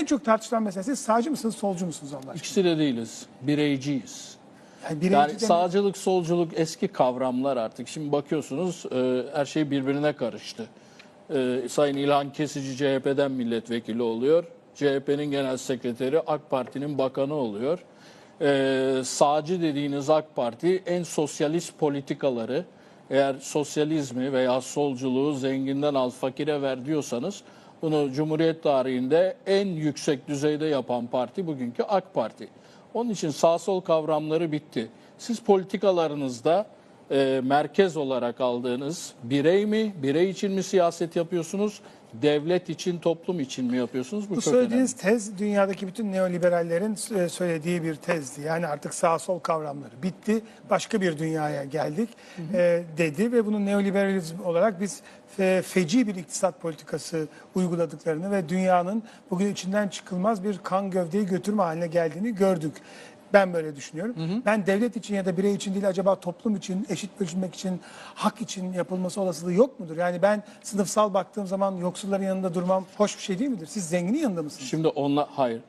en çok tartışılan mesele siz sağcı mısınız, solcu musunuz Allah aşkına? İkisi de değiliz. Bireyciyiz. Yani birinci Yani sağcılık, solculuk eski kavramlar artık. Şimdi bakıyorsunuz e, her şey birbirine karıştı. E, Sayın İlhan Kesici CHP'den milletvekili oluyor. CHP'nin genel sekreteri AK Parti'nin bakanı oluyor. E, sağcı dediğiniz AK Parti en sosyalist politikaları eğer sosyalizmi veya solculuğu zenginden al fakire ver diyorsanız bunu Cumhuriyet tarihinde en yüksek düzeyde yapan parti bugünkü AK Parti. Onun için sağ sol kavramları bitti. Siz politikalarınızda e, merkez olarak aldığınız birey mi, birey için mi siyaset yapıyorsunuz, devlet için, toplum için mi yapıyorsunuz? Bu, Bu çok önemli. söylediğiniz tez dünyadaki bütün neoliberallerin söylediği bir tezdi. Yani artık sağ sol kavramları bitti. Başka bir dünyaya geldik e, dedi ve bunu neoliberalizm olarak biz e, feci bir iktisat politikası uyguladıklarını ve dünyanın bugün içinden çıkılmaz bir kan gövdeyi götürme haline geldiğini gördük. Ben böyle düşünüyorum. Ben devlet için ya da birey için değil acaba toplum için, eşit bölünmek için, hak için yapılması olasılığı yok mudur? Yani ben sınıfsal baktığım zaman yoksulların yanında durmam hoş bir şey değil midir? Siz zenginin yanında mısınız? Şimdi onunla hayır.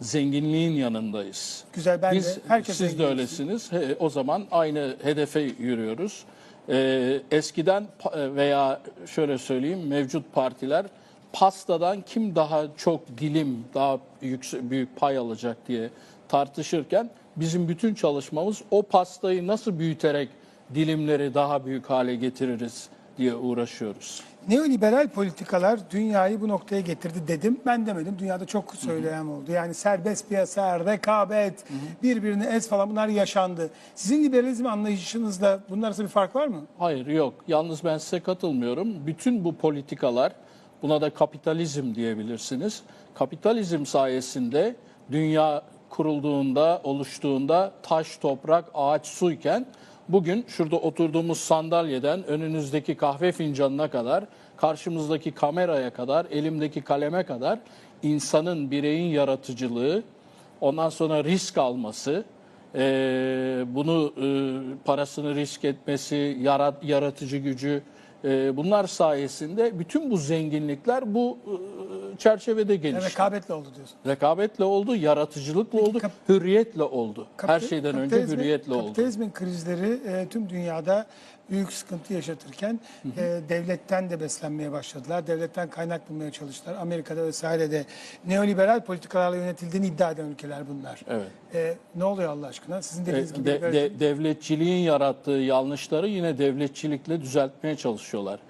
Zenginliğin yanındayız. Güzel ben Biz de herkes siz de öylesiniz. He, o zaman aynı hedefe yürüyoruz. Ee, eskiden pa- veya şöyle söyleyeyim mevcut partiler pastadan kim daha çok dilim, daha yüksek, büyük pay alacak diye tartışırken bizim bütün çalışmamız o pastayı nasıl büyüterek dilimleri daha büyük hale getiririz diye uğraşıyoruz. Neoliberal politikalar dünyayı bu noktaya getirdi dedim. Ben demedim. Dünyada çok söyleyen oldu. Yani serbest piyasa, rekabet, birbirini ez falan bunlar yaşandı. Sizin liberalizm anlayışınızla bunun arasında bir fark var mı? Hayır yok. Yalnız ben size katılmıyorum. Bütün bu politikalar buna da kapitalizm diyebilirsiniz. Kapitalizm sayesinde dünya kurulduğunda, oluştuğunda taş, toprak, ağaç, suyken bugün şurada oturduğumuz sandalyeden önünüzdeki kahve fincanına kadar, karşımızdaki kameraya kadar, elimdeki kaleme kadar insanın, bireyin yaratıcılığı, ondan sonra risk alması, bunu parasını risk etmesi, yarat, yaratıcı gücü bunlar sayesinde bütün bu zenginlikler bu e, çerçevede Yani gelişti. rekabetle oldu diyorsun. Rekabetle oldu, yaratıcılıkla oldu, kap- hürriyetle oldu. Her Kapital- şeyden önce hürriyetle oldu. Kapitalizmin krizleri e, tüm dünyada büyük sıkıntı yaşatırken e, devletten de beslenmeye başladılar. Devletten kaynak bulmaya çalıştılar. Amerika'da vesairede neoliberal politikalarla yönetildiğini iddia eden ülkeler bunlar. Evet. E, ne oluyor Allah aşkına? Sizin E, dediğiniz gibi de- de- devletçiliğin yarattığı yanlışları yine devletçilikle düzeltmeye çalışıyorlar.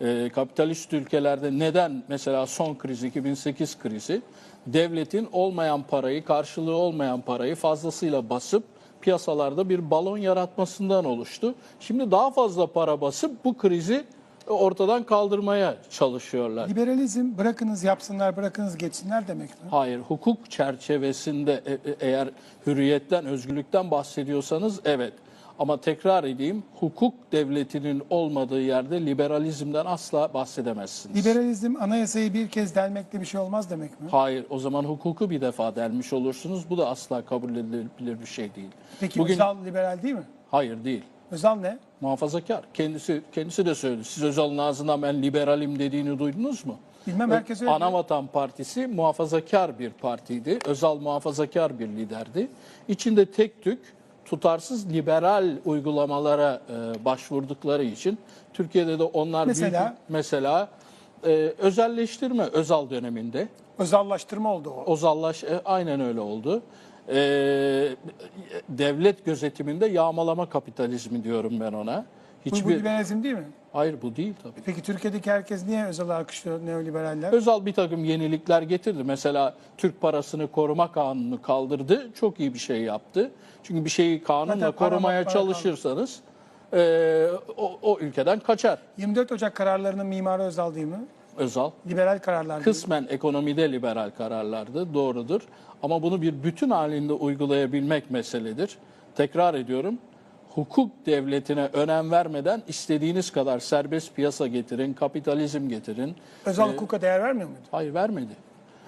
E, kapitalist ülkelerde neden mesela son kriz 2008 krizi devletin olmayan parayı karşılığı olmayan parayı fazlasıyla basıp piyasalarda bir balon yaratmasından oluştu. Şimdi daha fazla para basıp bu krizi ortadan kaldırmaya çalışıyorlar. Liberalizm bırakınız yapsınlar, bırakınız geçsinler demek mi? Hayır, hukuk çerçevesinde e- e- eğer hürriyetten, özgürlükten bahsediyorsanız evet. Ama tekrar edeyim, hukuk devletinin olmadığı yerde liberalizmden asla bahsedemezsiniz. Liberalizm anayasayı bir kez delmekle bir şey olmaz demek mi? Hayır, o zaman hukuku bir defa delmiş olursunuz. Bu da asla kabul edilebilir bir şey değil. Peki Bugün Özal liberal değil mi? hayır değil. Özal ne? Muhafazakar. Kendisi kendisi de söyledi. Siz Özal'ın ağzından ben liberalim dediğini duydunuz mu? Bilmem herkes öyle. Anavatan Partisi muhafazakar bir partiydi. Özal muhafazakar bir liderdi. İçinde tek tük tutarsız liberal uygulamalara e, başvurdukları için Türkiye'de de onlar Mesela? büyük mesela e, özelleştirme Özal döneminde Özallaştırma oldu o. Ozallaş e, aynen öyle oldu. E, devlet gözetiminde yağmalama kapitalizmi diyorum ben ona. Bu, bu Hiçbir liberalizm değil mi? Hayır bu değil tabii. Peki Türkiye'deki herkes niye Özal'ı alkışlıyor neoliberaller? Özal bir takım yenilikler getirdi. Mesela Türk parasını koruma kanunu kaldırdı. Çok iyi bir şey yaptı. Çünkü bir şeyi kanunla Zaten korumaya para çalışırsanız e, o, o ülkeden kaçar. 24 Ocak kararlarının mimarı Özal değil mi? Özal. Liberal kararlar değil. Kısmen ekonomide liberal kararlardı, doğrudur. Ama bunu bir bütün halinde uygulayabilmek meseledir. Tekrar ediyorum, hukuk devletine önem vermeden istediğiniz kadar serbest piyasa getirin, kapitalizm getirin. Özal hukuka değer vermiyor muydu? Hayır vermedi.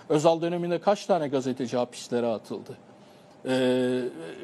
Özal döneminde kaç tane gazeteci hapislere atıldı?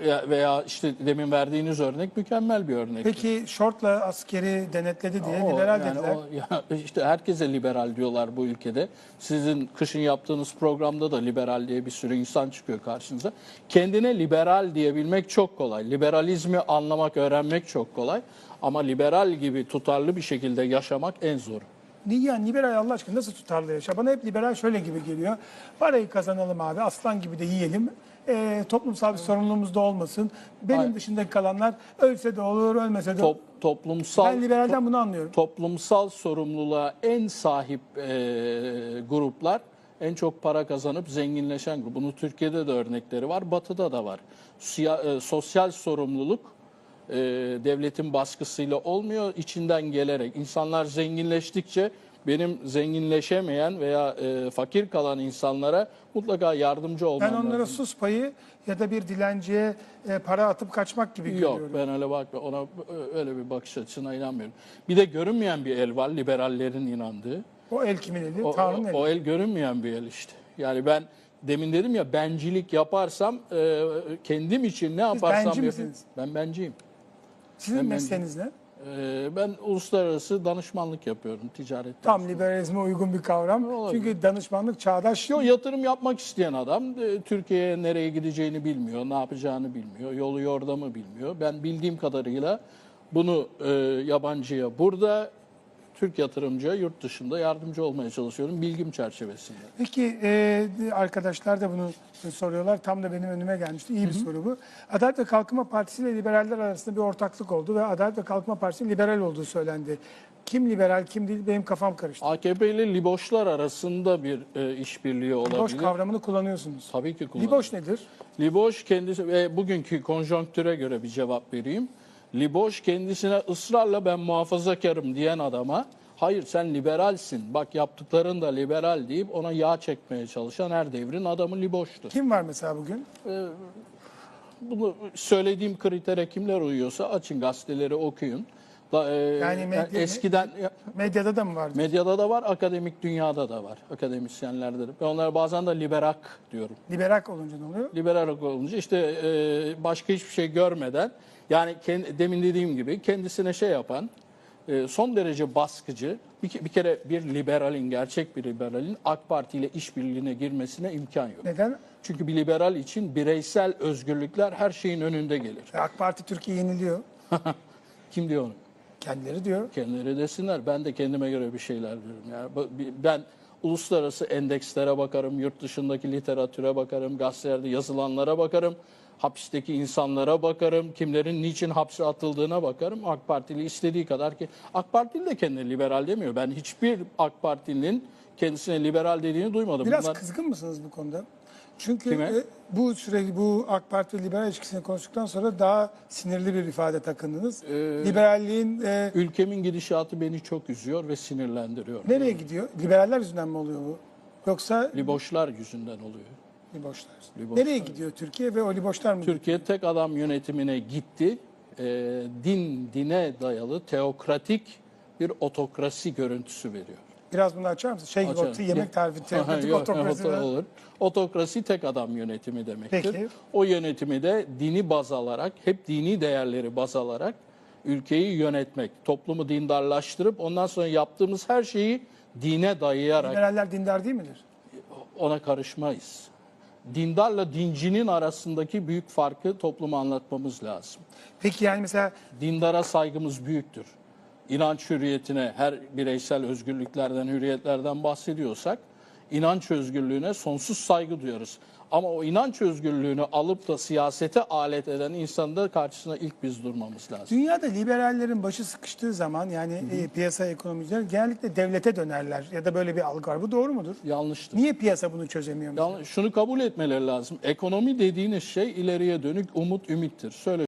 Ya- veya işte demin verdiğiniz örnek mükemmel bir örnek. Peki şortla askeri denetledi diye O, liberal yani dediler. o- ya işte herkese liberal diyorlar bu ülkede. Sizin kışın yaptığınız programda da liberal diye bir sürü insan çıkıyor karşınıza. Kendine liberal diyebilmek çok kolay. Liberalizmi anlamak, öğrenmek çok kolay. Ama liberal gibi tutarlı bir şekilde yaşamak en zoru. Niye yani liberal Allah aşkına nasıl tutarlı yaşa? Bana hep liberal şöyle gibi geliyor. Parayı kazanalım abi aslan gibi de yiyelim. Ee, toplumsal bir sorumluluğumuz da olmasın. Benim Hayır. dışındaki kalanlar ölse de olur ölmese de Top, toplumsal Ben liberalden bunu anlıyorum. toplumsal sorumluluğa en sahip e, gruplar en çok para kazanıp zenginleşen grup. Bunu Türkiye'de de örnekleri var, Batı'da da var. Siya- e, sosyal sorumluluk e, devletin baskısıyla olmuyor, içinden gelerek. İnsanlar zenginleştikçe benim zenginleşemeyen veya e, fakir kalan insanlara mutlaka yardımcı olmam Ben onlara lazım. sus payı ya da bir dilenciye e, para atıp kaçmak gibi Yok görüyorum. ben öyle bak ona öyle bir bakış açısına inanmıyorum. Bir de görünmeyen bir el var liberallerin inandığı. O el kimin eli? O, Tanrı'nın o- eli. o el görünmeyen bir el işte. Yani ben demin dedim ya bencilik yaparsam e, kendim için ne yaparsam benci yapayım. misiniz? Ben benciyim. Sizin ben- mesleğiniz ne? E, ben uluslararası danışmanlık yapıyorum ticarette. Tam liberalizme uygun bir kavram. Olabilir. Çünkü danışmanlık çağdaş. Yo, yatırım yapmak isteyen adam e, Türkiye'ye nereye gideceğini bilmiyor, ne yapacağını bilmiyor, yolu yordamı bilmiyor. Ben bildiğim kadarıyla bunu e, yabancıya burada, Türk yatırımcıya yurt dışında yardımcı olmaya çalışıyorum bilgim çerçevesinde. Peki e, arkadaşlar da bunu soruyorlar. Tam da benim önüme gelmişti. İyi bir soru bu. Adalet ve Kalkınma Partisi ile liberaller arasında bir ortaklık oldu ve Adalet ve Kalkınma Partisi liberal olduğu söylendi. Kim liberal, kim değil benim kafam karıştı. AKP ile Liboşlar arasında bir e, işbirliği olabilir. Liboş kavramını kullanıyorsunuz. Tabii ki kullanılır. Liboş nedir? Liboş kendisi ve bugünkü konjonktüre göre bir cevap vereyim. Liboş kendisine ısrarla ben muhafazakarım diyen adama hayır sen liberalsin bak yaptıkların da liberal deyip ona yağ çekmeye çalışan her devrin adamı Liboş'tur. Kim var mesela bugün? Bunu söylediğim kritere kimler uyuyorsa açın gazeteleri okuyun. Da, e, Yani medya- eskiden ya- Medyada da mı vardı? medyada da var, akademik dünyada da var. Akademisyenlerde de. Ben onlara bazen de liberak diyorum. Liberal olunca ne oluyor? liberal olunca işte e, başka hiçbir şey görmeden yani kend- demin dediğim gibi kendisine şey yapan e, son derece baskıcı bir, bir kere bir liberalin gerçek bir liberalin AK Parti ile işbirliğine girmesine imkan yok. Neden? Çünkü bir liberal için bireysel özgürlükler her şeyin önünde gelir. E, AK Parti Türkiye yeniliyor. Kim diyor onu? Kendileri diyor. Kendileri desinler. Ben de kendime göre bir şeyler diyorum. Yani ben uluslararası endekslere bakarım, yurt dışındaki literatüre bakarım, gazetelerde yazılanlara bakarım, hapisteki insanlara bakarım, kimlerin niçin hapse atıldığına bakarım. AK Partili istediği kadar ki AK Partili de kendine liberal demiyor. Ben hiçbir AK Partilinin kendisine liberal dediğini duymadım. Biraz Bunlar- kızgın mısınız bu konuda? Çünkü Kime? e, bu süre bu AK Parti ve liberal ilişkisini konuştuktan sonra daha sinirli bir ifade takındınız. Ee, Liberalliğin e, Ülkemin gidişatı beni çok üzüyor ve sinirlendiriyor. nereye gidiyor? Liberaller yüzünden mi oluyor bu? Yoksa Liboşlar yüzünden oluyor. liboşlar. Liboşlar. Nereye gidiyor Türkiye ve o liboşlar mı? Türkiye tek adam yönetimine gitti. Ee, din, dine dayalı teokratik bir otokrasi görüntüsü veriyor. Biraz bunu açar mısın? Şey gibi Açarım. o yemek tarifi, teokratik otokrasi. oto- olur. Otokrasi tek adam yönetimi demektir. Peki. O yönetimi de dini baz alarak, hep dini değerleri baz alarak ülkeyi yönetmek. Toplumu dindarlaştırıp ondan sonra yaptığımız her şeyi dine dayayarak Liberaller dindar değil midir? ona karışmayız. Dindarla dincinin arasındaki büyük farkı topluma anlatmamız lazım. Peki yani mesela Dindara saygımız büyüktür. İnanç hürriyetine, her bireysel özgürlüklerden, hürriyetlerden bahsediyorsak, inanç özgürlüğüne sonsuz saygı duyarız. Ama o inanç özgürlüğünü alıp da siyasete alet eden insanın da karşısına ilk biz durmamız lazım. dünyada liberallerin başı sıkıştığı zaman yani e, piyasa ekonomiciler genellikle devlete dönerler ya da böyle bir algı var. Bu doğru mudur? Yanlıştır. Niye piyasa bunu çözemiyor? Yani şunu kabul etmeleri lazım. Ekonomi dediğiniz şey ileriye dönük umut, ümittir. Söyle